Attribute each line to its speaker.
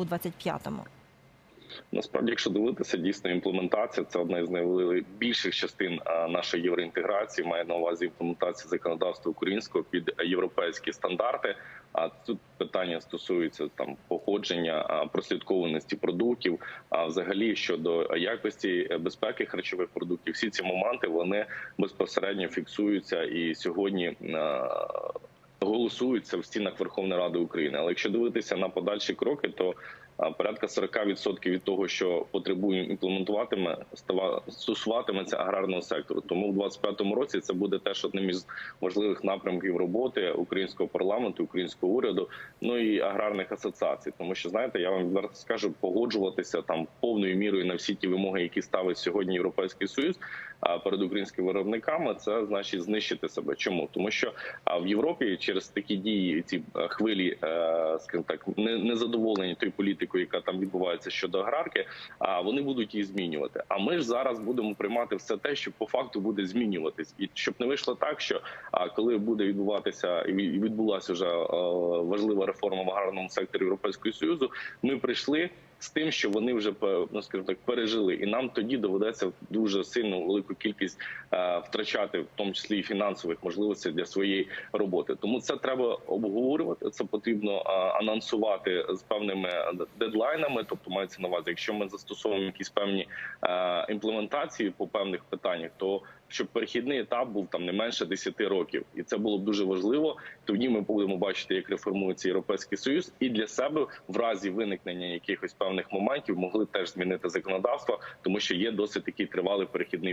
Speaker 1: у 25-му?
Speaker 2: Насправді, якщо дивитися, дійсно імплементація це одна з найбільших частин нашої євроінтеграції. Має на увазі імплементація законодавства українського під європейські стандарти. А тут питання стосується там походження, прослідкованості продуктів. А взагалі щодо якості безпеки харчових продуктів, всі ці моменти вони безпосередньо фіксуються і сьогодні. Голосуються в стінах Верховної Ради України. Але якщо дивитися на подальші кроки, то порядка 40% від того, що потребуємо імплементуватиме, стосуватиметься аграрного сектору. Тому в 2025 році це буде теж одним із важливих напрямків роботи українського парламенту, українського уряду, ну і аграрних асоціацій. Тому що знаєте, я вам відверто скажу, погоджуватися там повною мірою на всі ті вимоги, які ставить сьогодні Європейський Союз перед українськими виробниками, це значить знищити себе. Чому тому, що в Європі через такі дії, ці хвилі, е, скажімо так, не- незадоволені тою політикою, яка там відбувається щодо аграрки, а вони будуть її змінювати. А ми ж зараз будемо приймати все те, що по факту буде змінюватись, і щоб не вийшло так, що а коли буде відбуватися і відбулася вже е, важлива реформа в аграрному секторі Європейського союзу, ми прийшли. З тим, що вони вже ну, скажімо так пережили, і нам тоді доведеться дуже сильну велику кількість е, втрачати, в тому числі і фінансових можливостей для своєї роботи. Тому це треба обговорювати. Це потрібно е, анонсувати з певними дедлайнами. Тобто мається на увазі, якщо ми застосовуємо якісь певні е, імплементації по певних питаннях, то щоб перехідний етап був там не менше 10 років, і це було б дуже важливо. Тоді ми будемо бачити, як реформується європейський союз, і для себе в разі виникнення якихось певних моментів могли теж змінити законодавство, тому що є досить такий тривалий перехідний